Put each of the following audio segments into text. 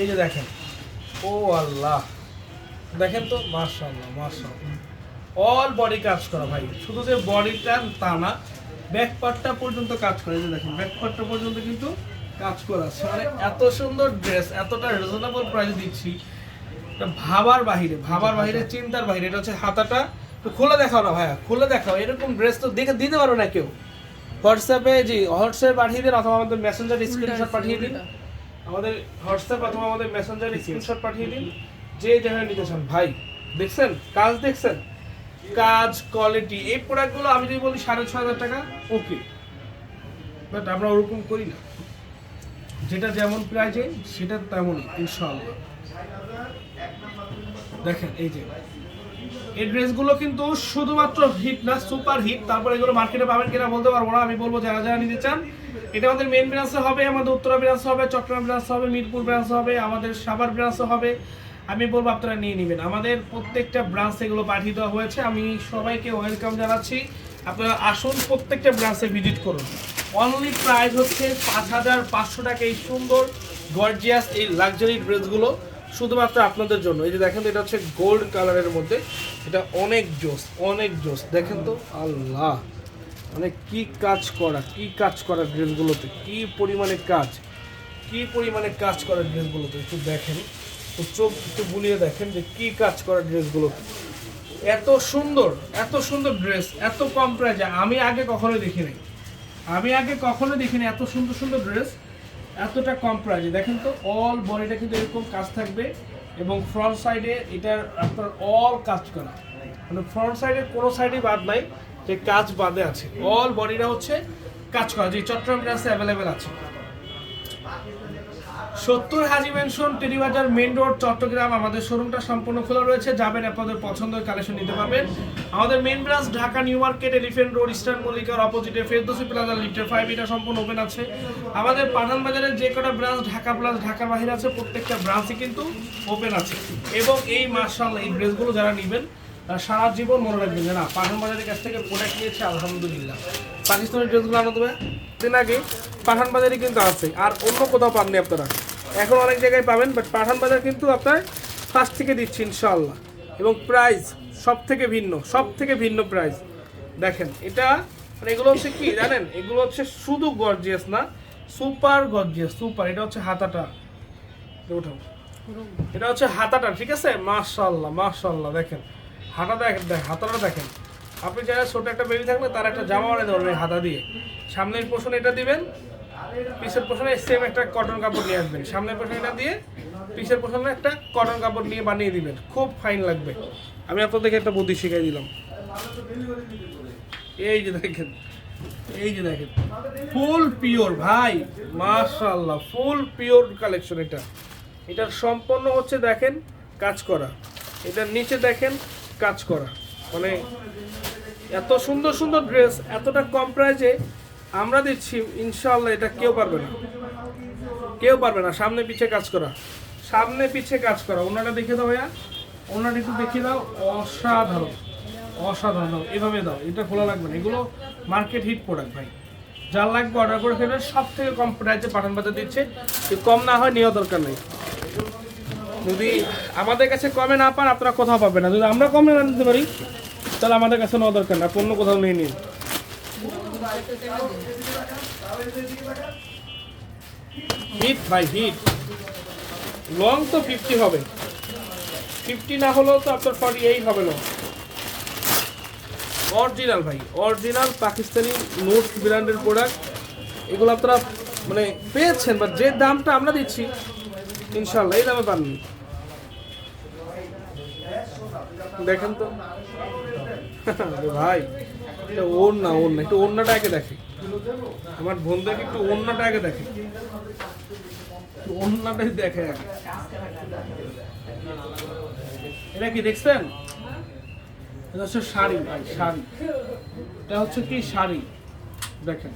এই যে দেখেন, ও আল্লাহ। দেখেন তো মার্শাল্লাহ মার্শাল্লাহ অল বডি কাজ করা ভাই, শুধু যে বডিটা তা না ব্যাক পার্টটা পর্যন্ত কাজ করে। যে দেখেন ব্যাক পার্টটা পর্যন্ত কিন্তু কাজ করা আছে। মানে এত সুন্দর ড্রেস এতটা রিজনেবল প্রাইস দিচ্ছি। ভাবার বাহিরে ভাবার বাহিরে, চিন্তার বাহিরে। এটা হচ্ছে হাতাটা। তো খুলে দেখাও না ভাইয়া, খুলে দেখাও। এরকম ড্রেস তো দেখে দিতে পারো না কেউ। হোয়াটসঅ্যাপে জি হোয়াটসঅ্যাপে পাঠিয়ে দিন অথবা আমাদের মেসেঞ্জার স্ক্রিনশট পাঠিয়ে দিন। আমাদের হোয়াটসঅ্যাপ অথবা আমাদের মেসেঞ্জার স্ক্রিনশট পাঠিয়ে দিন। যে যেখানে নিতে চান ভাই দেখছেন? কাজ দেখছেন? কাজ কোয়ালিটি এই প্রোডাক্টগুলো আমি যদি বলি সাড়ে ছ হাজার টাকা ওকে বাট আমরা ওরকম করি না। যেটা যেমন প্রাইজে সেটা তেমনই ইনশাআল্লাহ। দেখেন এই যে এই ড্রেসগুলো কিন্তু শুধুমাত্র হিট না সুপার হিট তারপর এগুলো মার্কেটে পাবেন কিনা বলতে পারব না, আমি বলব যারা যারা নিতে চান। এটা আমাদের মেন ব্রাঞ্চে হবে, আমাদের উত্তরা ব্রাঞ্চে হবে, চট্টগ্রাম ব্রাঞ্চে হবে, মিরপুর ব্রাঞ্চে হবে, আমাদের সাভার ব্রাঞ্চে হবে। আমি বলব আপনারা নিয়ে নেবেন। আমাদের প্রত্যেকটা ব্রাঞ্চে এগুলো পাঠিয়ে দেওয়া হয়েছে। আমি সবাইকে ওয়েলকাম জানাচ্ছি। আপনারা আসুন, প্রত্যেকটা ব্রাঞ্চে ভিজিট করুন। অনলি প্রাইস হচ্ছে পাঁচ হাজার পাঁচশো টাকা। এই সুন্দর গর্জিয়াস এই লাক্সারি ড্রেসগুলো শুধুমাত্র আপনাদের জন্য। এই যে দেখেন তো, এটা হচ্ছে গোল্ড কালারের মধ্যে। এটা অনেক জোস অনেক জোস। দেখেন তো, আল্লাহ! মানে কি কাজ করা, কি কাজ করা ড্রেসগুলোতে? কি পরিমাণে কাজ, কি পরিমাণে কাজ করা ড্রেসগুলোতে? একটু দেখেন তো চোখ, একটু বুলিয়ে দেখেন যে কি কাজ করা ড্রেসগুলোতে। এত সুন্দর এত সুন্দর ড্রেস, এত কম প্রাইজে। আমি আগে কখনো দেখিনি। আমি আগে কখনো দেখিনি এত সুন্দর সুন্দর ড্রেস। এতটা কম প্রাইসে দেখেন তো অল বডিটা কিন্তু এরকম কাজ থাকবে এবং ফ্রন্ট সাইডে এটা আপনার অল কাজ করা। মানে ফ্রন্ট সাইডে কোনো সাইডে বাদ নাই, যে কাজ বাদে আছে। অল বডিটা হচ্ছে কাজ করা, যে চট্টগ্রাম গ্রাসে অ্যাভেলেবেল আছে। সত্তর Haji mansion Terribazar main road Chattogram আমাদের শোরুমটা সম্পূর্ণ খোলা রয়েছে। যাবেন, আপনাদের পছন্দের কালেকশন নিতে পারবেন। আমাদের main branch Dhaka new market elephant road eastern মল্লিকার অপোজিটে ফেরদোসি প্লাজা লিফটের ফাইভ এটা সম্পূর্ণ ওপেন আছে। আমাদের পাঠান বাজারের যে কটা ব্রাঞ্চ ঢাকা প্লাস ঢাকার বাহিরে আছে, প্রত্যেকটা ব্রাঞ্চই কিন্তু ওপেন আছে। এবং এই মার্শাল এই ড্রেসগুলো যারা নেবেন সারা জীবন মনে রাখবেন যে না, পাঠান বাজারের কাছ থেকে প্রোডাক্ট নিয়েছে, আলহামদুলিল্লাহ। পাকিস্তানের ড্রেসগুলো আনো দেবে দিন আগে পাঠান বাজারে কিন্তু আছে, আর অন্য কোথাও পাননি আপনারা। এখন অনেক জায়গায় পাবেন বাট পাঠান বাজার কিন্তু আপনার ফার্স্ট থেকে দিচ্ছি ইনশাআল্লাহ। এবং প্রাইস সব থেকে ভিন্ন সব থেকে ভিন্ন প্রাইস দেখেন, এটা মানে এগুলো হচ্ছে কি, জানেন? এগুলো হচ্ছে শুধু গর্জিয়াস না সুপার গর্জিয়াস সুপার এটা হচ্ছে হাতাটা। এটা হচ্ছে হাতাটা, ঠিক আছে? মাশাল্লাহ মাশাল্লাহ দেখেন। হাতা দেখেন দেখ, হাতাটা দেখেন। আপনি যারা ছোট একটা বেবি থাকলে তার একটা জামা বানিয়ে ধরবেন হাতা দিয়ে। সামনের পোষণ এটা দিবেন পিছের পোষণে সেম একটা কটন কাপড় নিয়ে আসবেন। সামনের পোষণ এটা দিয়ে পিছের পোষণে একটা কটন কাপড় নিয়ে বানিয়ে দিবেন। খুব ফাইন লাগবে। আমি আপনাদেরকে একটা বুদ্ধি শিখিয়ে দিলাম। এই যে দেখেন, এই যে দেখেন। ফুল পিওর, ভাই, মাশাআল্লাহ, ফুল পিওর কালেকশন এটা। এটার সম্পূর্ণ হচ্ছে দেখেন, কাজ করা। এটার নিচে দেখেন, কাজ করা। মানে এত সুন্দর সুন্দর ড্রেস এতটা কম প্রাইজে আমরা দিচ্ছি ইনশাআল্লাহ এটা কেউ পারবে না। কেউ পারবে না। সামনে পিছে কাজ করা। সামনে পিছে কাজ করা। ওনাটা দেখে দাও ভাইয়া। ওনাটা একটু দেখিয়ে দাও। অসাধারণ। অসাধারণ। এভাবে দাও। এটা খোলা লাগবে না। এগুলো মার্কেট হিট প্রোডাক্ট ভাই। যার লাগবে অর্ডার করে ফেলবেন সব থেকে কম প্রাইসে পাঠান বাজার দিচ্ছে। কম না হয় নেওয়া দরকার নেই। যদি আমাদের কাছে কমে না পান, আপনারা কোথাও পাবেন না। যদি আমরা কমে না দিতে পারি, তাহলে আমাদের কাছে নেওয়া দরকার না অন্য কোথাও নিয়ে। নিন হিট ভাই হিট লং তো ফিফটি হবে। ফিফটি না হলেও তো আপনার ফর্টি এইট হবে না। অরিজিনাল ভাই অরিজিনাল পাকিস্তানি নোট ব্র্যান্ডের প্রোডাক্ট এগুলো আপনারা মানে পেয়েছেন বা যে দামটা আমরা দিচ্ছি ইনশাল্লাহ এই দামে পাননি দেখেন তো। ভাই। এটা ওর না ওর না একটু ওড়নাটা আগে দেখে। আমার বন্ধুকে একটু ওড়নাটা আগে দেখে ওড়নাটাই দেখে এটা কি দেখছেন? এটা হচ্ছে শাড়ি, ভাই, শাড়ি। এটা হচ্ছে কি শাড়ি? দেখেন।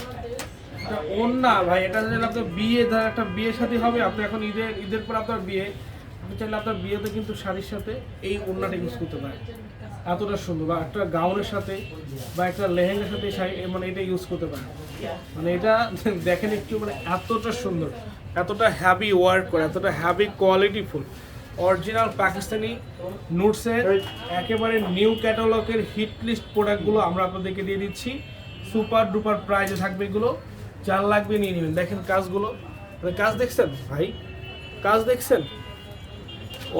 ওড়না, ভাই, এটা যদি আপনার বিয়ে, ধর একটা বিয়ে সাথে হবে, আপনি এখন ঈদের ঈদের পর আপনার বিয়ে। আপনি চাইলে আপনার বিয়েতে কিন্তু শাড়ির সাথে এই ওড়নাটা ইউজ করতে পারেন। এতটা সুন্দর, বা একটা গাউনের সাথে বা একটা লেহেঙ্গার সাথে মানে এটা ইউজ করতে পারেন। মানে এটা দেখেন একটু মানে এতটা সুন্দর, এতটা হ্যাভি ওয়ার্ক করে, এতটা হ্যাভি কোয়ালিটিফুল অরিজিনাল পাকিস্তানি নুটসের একেবারে নিউ ক্যাটালগের হিট লিস্ট প্রোডাক্টগুলো আমরা আপনাদেরকে দিয়ে দিচ্ছি। সুপার ডুপার প্রাইজে থাকবে এগুলো যার লাগবে নিয়ে নেবেন। দেখেন কাজগুলো মানে কাজ দেখছেন ভাই? কাজ দেখছেন?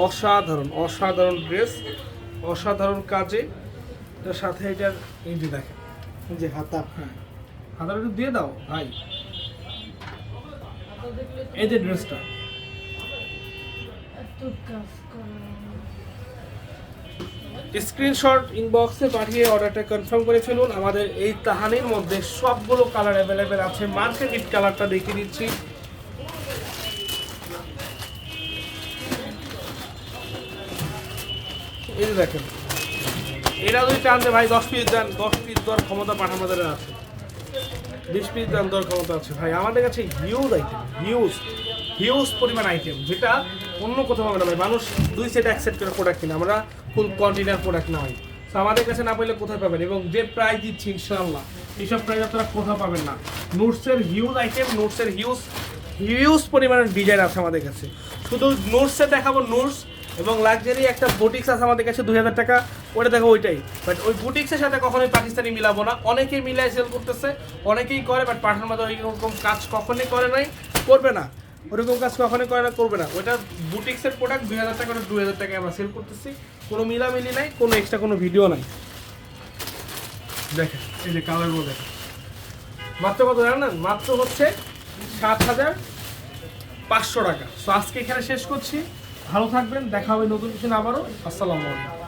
অসাধারণ অসাধারণ ড্রেস অসাধারণ কাজে। এটার সাথে এটার এই যে দেখেন। যে হাতা। হ্যাঁ। হাতাটা একটু দিয়ে দাও ভাই। এই যে ড্রেসটা। স্ক্রিনশট ইনবক্সে পাঠিয়ে অর্ডারটা কনফার্ম করে ফেলুন। আমাদের এই তাহানির মধ্যে সবগুলো কালার অ্যাভেলেবেল আছে। মার্কেট কালারটা দেখিয়ে দিচ্ছি। এই যে দেখেন এটা যদি চান ভাই দশ পিস দেন, দশ পিস দেওয়ার ক্ষমতা পাঠামাদের আছে। বিশ পিস দেন, দেওয়ার ক্ষমতা আছে। ভাই, আমাদের কাছে হিউজ আইটেম হিউজ হিউজ পরিমাণ আইটেম যেটা অন্য কোথাও হবে না ভাই। মানুষ দুই সেট এক সেট করে প্রোডাক্ট কিনে, আমরা ফুল কন্টেনার প্রোডাক্ট না হয় তো আমাদের কাছে না পেলে কোথায় পাবেন? এবং যে প্রাইস দিচ্ছি, ইনশাআল্লাহ, এইসব প্রাইস আপনারা কোথাও পাবেন না। নোটসের হিউজ আইটেম নোটসের হিউজ হিউজ পরিমাণের ডিজাইন আছে আমাদের কাছে। শুধু নোটসে দেখাবো নোটস এবং লাক্সারি একটা বুটিক্স আছে আমাদের কাছে দুই হাজার টাকা। ওটা দেখো ওইটাই। বাট ওই বুটিক্সের সাথে কখনোই পাকিস্তানি মিলাবো না। অনেকেই মিলাই সেল করতেছে, অনেকেই করে বাট পাঠানোর মধ্যে ওইরকম কাজ কখনোই করে নাই, করবে না। ওরকম কাজ কখনোই করে না, করবে না। ওইটা বুটিক্সের প্রোডাক্ট দুই হাজার টাকা দুই হাজার টাকায় আমরা সেল করতেছি। কোনো মিলামিলি নাই, কোনো এক্সট্রা কোনো ভিডিও নাই। দেখেন, এই যে কালারগুলো দেখেন। মাত্র কত জানেন না? মাত্র হচ্ছে সাত হাজার পাঁচশো টাকা। তো আজকে এখানে শেষ করছি। ভালো থাকবেন দেখা হবে নতুন কিছু আবারও। আসসালামু আলাইকুম।